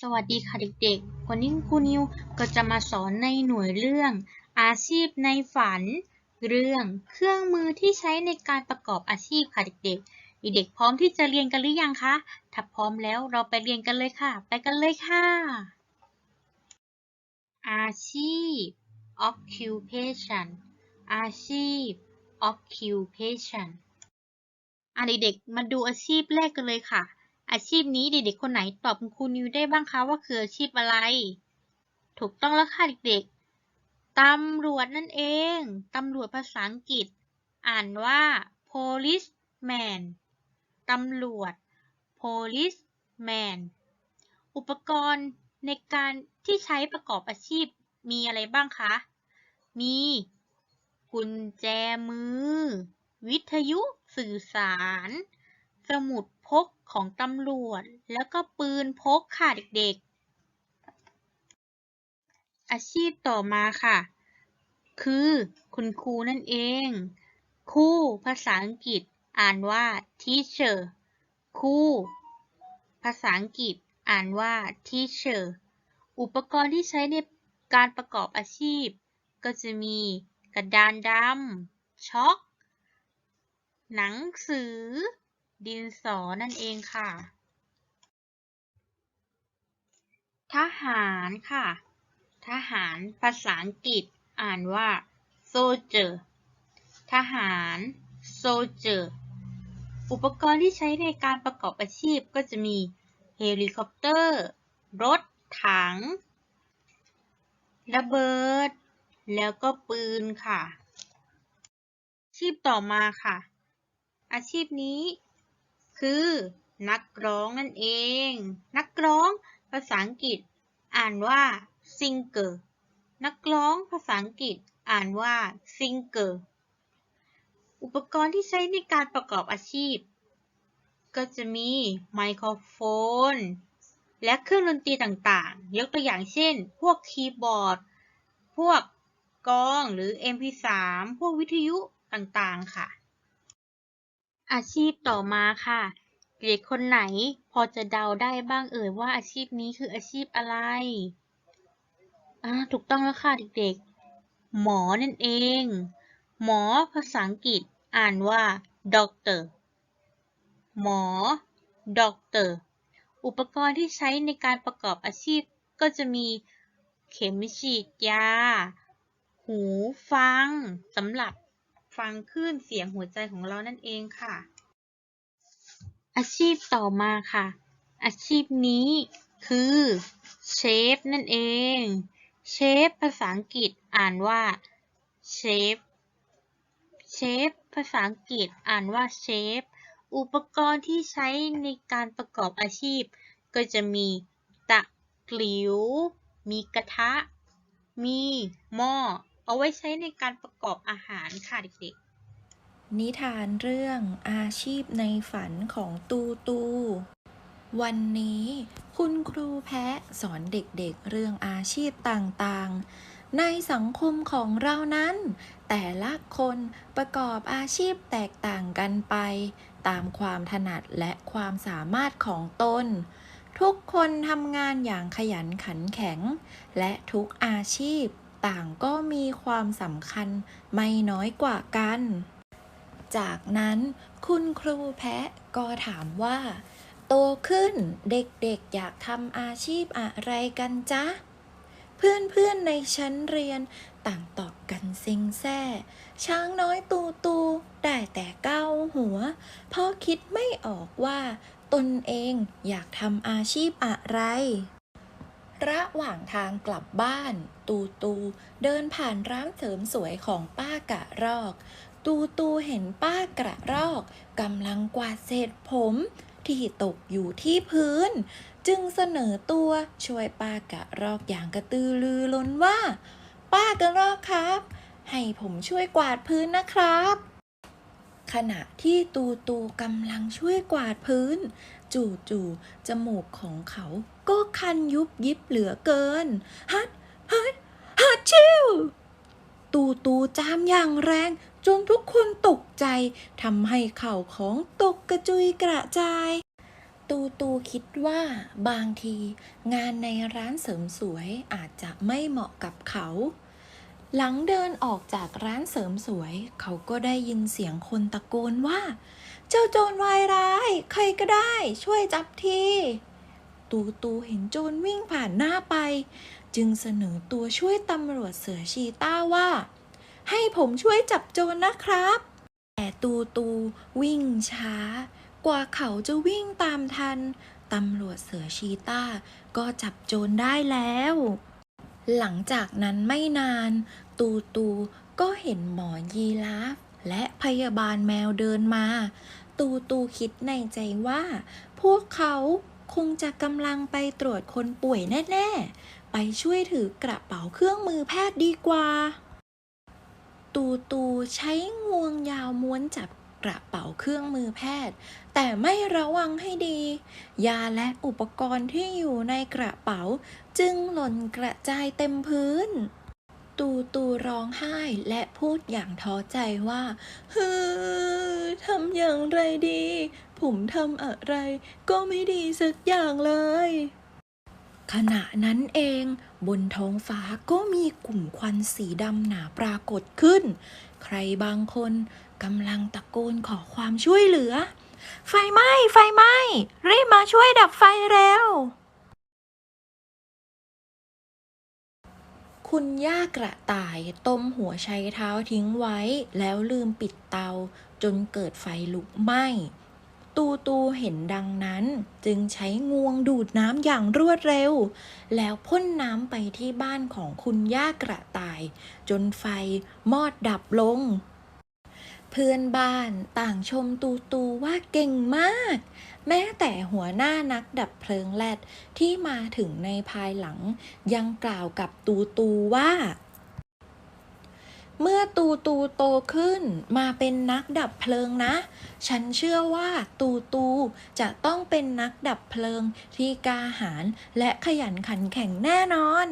สวัสดีค่ะเด็กๆ วันนี้ครูนิวก็จะมาสอนในหน่วยเรื่อง อาชีพในฝัน เรื่องเครื่องมือที่ใช้ในการประกอบอาชีพค่ะเด็กๆ เด็กๆพร้อมที่จะเรียนกันหรือยังคะ ถ้าพร้อมแล้วเราไปเรียนกันเลยค่ะ ไปกันเลยค่ะ อาชีพ occupation อาชีพ occupation อะเด็กๆ มาดูอาชีพแรกกันเลยค่ะ อาชีพนี้เด็กๆคนไหนตอบคุณครูนิวได้บ้างคะว่าคืออาชีพอะไร ถูกต้องแล้วค่ะเด็กๆตำรวจนั่นเอง ตำรวจภาษาอังกฤษ อ่านว่า policeman ตำรวจ policeman อุปกรณ์ในการที่ใช้ประกอบอาชีพมีอะไรบ้างคะ มีกุญแจมือ วิทยุสื่อสาร สมุดพกของตำรวจ แล้วก็ปืนพกค่ะเด็กๆ อาชีพต่อมาค่ะ คือคุณครูนั่นเองครูภาษาอังกฤษอ่านว่า teacher ครูภาษาอังกฤษอ่านว่า teacher อุปกรณ์ที่ใช้ในการประกอบอาชีพ ก็จะมีกระดานดำช็อก หนังสือ ดินสอนั่นเองค่ะ ทหารค่ะ ทหารภาษาอังกฤษอ่านว่า soldier ทหาร soldier อุปกรณ์ที่ใช้ในการประกอบอาชีพก็จะมีเฮลิคอปเตอร์ รถถัง ระเบิด แล้วก็ปืนค่ะ อาชีพต่อมาค่ะ อาชีพนี้ คือ นักร้องนั่นเอง นักร้องภาษาอังกฤษ อ่านว่า singer นักร้องภาษาอังกฤษ อ่านว่า singer อุปกรณ์ที่ใช้ในการประกอบอาชีพ ก็จะมีไมโครโฟน และเครื่องดนตรีต่างๆ ยกตัวอย่างเช่น พวกคีย์บอร์ด พวกกองหรือ MP3 พวกวิทยุต่างๆ ค่ะ อาชีพต่อมาค่ะ เด็กคนไหนพอจะเดาได้บ้างเอ่ยว่าอาชีพนี้คืออาชีพอะไรอ่าถูกต้องแล้วค่ะเด็กๆ หมอนั่นเอง หมอภาษาอังกฤษอ่านว่า doctor หมอ doctor อุปกรณ์ที่ใช้ในการประกอบอาชีพก็จะมีเข็มฉีดยา หูฟังสำหรับ ฟังคลื่นเสียงหัวใจของเรานั่นเองค่ะ อาชีพต่อมาค่ะ อาชีพนี้คือเชฟนั่นเอง เชฟภาษาอังกฤษอ่านว่าเชฟเชฟภาษาอังกฤษอ่านว่าเชฟอุปกรณ์ที่ใช้ในการประกอบอาชีพ ก็จะมีตะกลิว มีกระทะ มีหม้อ เอาไว้ใช้ในการประกอบอาหารค่ะเด็กๆ นิทานเรื่องอาชีพในฝันของตูตู วันนี้คุณครูแพะสอนเด็กๆเรื่องอาชีพต่างๆ ในสังคมของเรานั้น แต่ละคนประกอบอาชีพแตกต่างกันไป ตามความถนัดและความสามารถของตนทุกคนทำงานอย่างขยันขันแข็ง และทุกอาชีพ ต่างก็มีความสำคัญไม่น้อยกว่ากัน จากนั้นคุณครูแพะก็ถามว่า โตขึ้นเด็กๆอยากทำอาชีพอะไรกันจ๊ะ เพื่อนๆในชั้นเรียนต่างตอบกันซ็งแซ่ ช้างน้อยตูตูได้แต่เก้าหัว เพราะคิดไม่ออกว่า ตนเองอยากทำอาชีพอะไร ระหว่างทางกลับบ้าน ตูตูเดินผ่านร้านเสริมสวยของป้ากะรอก ตูตูเห็นป้ากระรอกกำลังกวาดเศษผมที่ตกอยู่ที่พื้น จึงเสนอตัวช่วยป้ากระรอกอย่างกระตือรือร้นว่า ป้ากระรอกครับ ให้ผมช่วยกวาดพื้นนะครับ ขณะที่ตูตูกำลังช่วยกวาดพื้น จู่ๆจมูกของเขาก็ คันยุบยิบเหลือเกิน ฮัดฮัดฮัดชิวตูตูจามอย่างแรง จนทุกคนตกใจทำให้เข่าของตกกระจุยกระจายตูตูตูคิดว่าบางที งานในร้านเสริมสวยอาจจะไม่เหมาะกับเขา หลังเดินออกจากร้านเสริมสวย เขาก็ได้ยินเสียงคนตะโกนว่า เจ้าโจรวายร้าย ใครก็ได้ ช่วยจับที ตูตูเห็นโจรวิ่งผ่านหน้าไป จึงเสนอตัวช่วยตำรวจเสือชีต้าว่า ให้ผมช่วยจับโจรนะครับ แต่ตูตูวิ่งช้า กว่าเขาจะวิ่งตามทันตำรวจเสือชีต้าก็จับโจรได้แล้ว หลังจากนั้นไม่นาน ตูตูก็เห็นหมอยีราฟและพยาบาลแมวเดินมา ตูตูคิดในใจว่า พวกเขา คงจะกำลังไปตรวจคนป่วยแน่ๆ ไปช่วยถือกระเป๋าเครื่องมือแพทย์ดีกว่า ตูตูใช้งวงยาวม้วนจับกระเป๋าเครื่องมือแพทย์ แต่ไม่ระวังให้ดี ยาและอุปกรณ์ที่อยู่ในกระเป๋า จึงหล่นกระจายเต็มพื้น ตูตูร้องไห้และพูดอย่างท้อใจว่าฮือ ทำอย่างไรดี ผมทำอะไรก็ไม่ดีสักอย่างเลย ขณะนั้นเอง บนท้องฟ้าก็มีกลุ่มควันสีดำหนาปรากฏขึ้น ใครบางคนกำลังตะโกนขอความช่วยเหลือ ไฟไหม้ ไฟไหม้ รีบมาช่วยดับไฟเร็ว คุณย่ากระต่ายต้มหัวไชเท้าทิ้งไว้ แล้วลืมปิดเตา จนเกิดไฟลุกไหม้ตูตูเห็นดังนั้นจึงใช้งวงดูดน้ำอย่างรวดเร็ว แล้วพ่นน้ำไปที่บ้านของคุณย่ากระต่าย จนไฟมอดดับลง เพื่อนบ้านต่างชมตูตูว่าเก่งมาก แม้แต่หัวหน้านักดับเพลิงแลดที่มาถึงในภายหลัง ยังกล่าวกับตูตูว่า เมื่อตูตูโตขึ้นมาเป็นนักดับเพลิงนะ ฉันเชื่อว่าตูตูจะต้องเป็นนักดับเพลิงที่กาหาญและขยันขันแข็งแน่นอน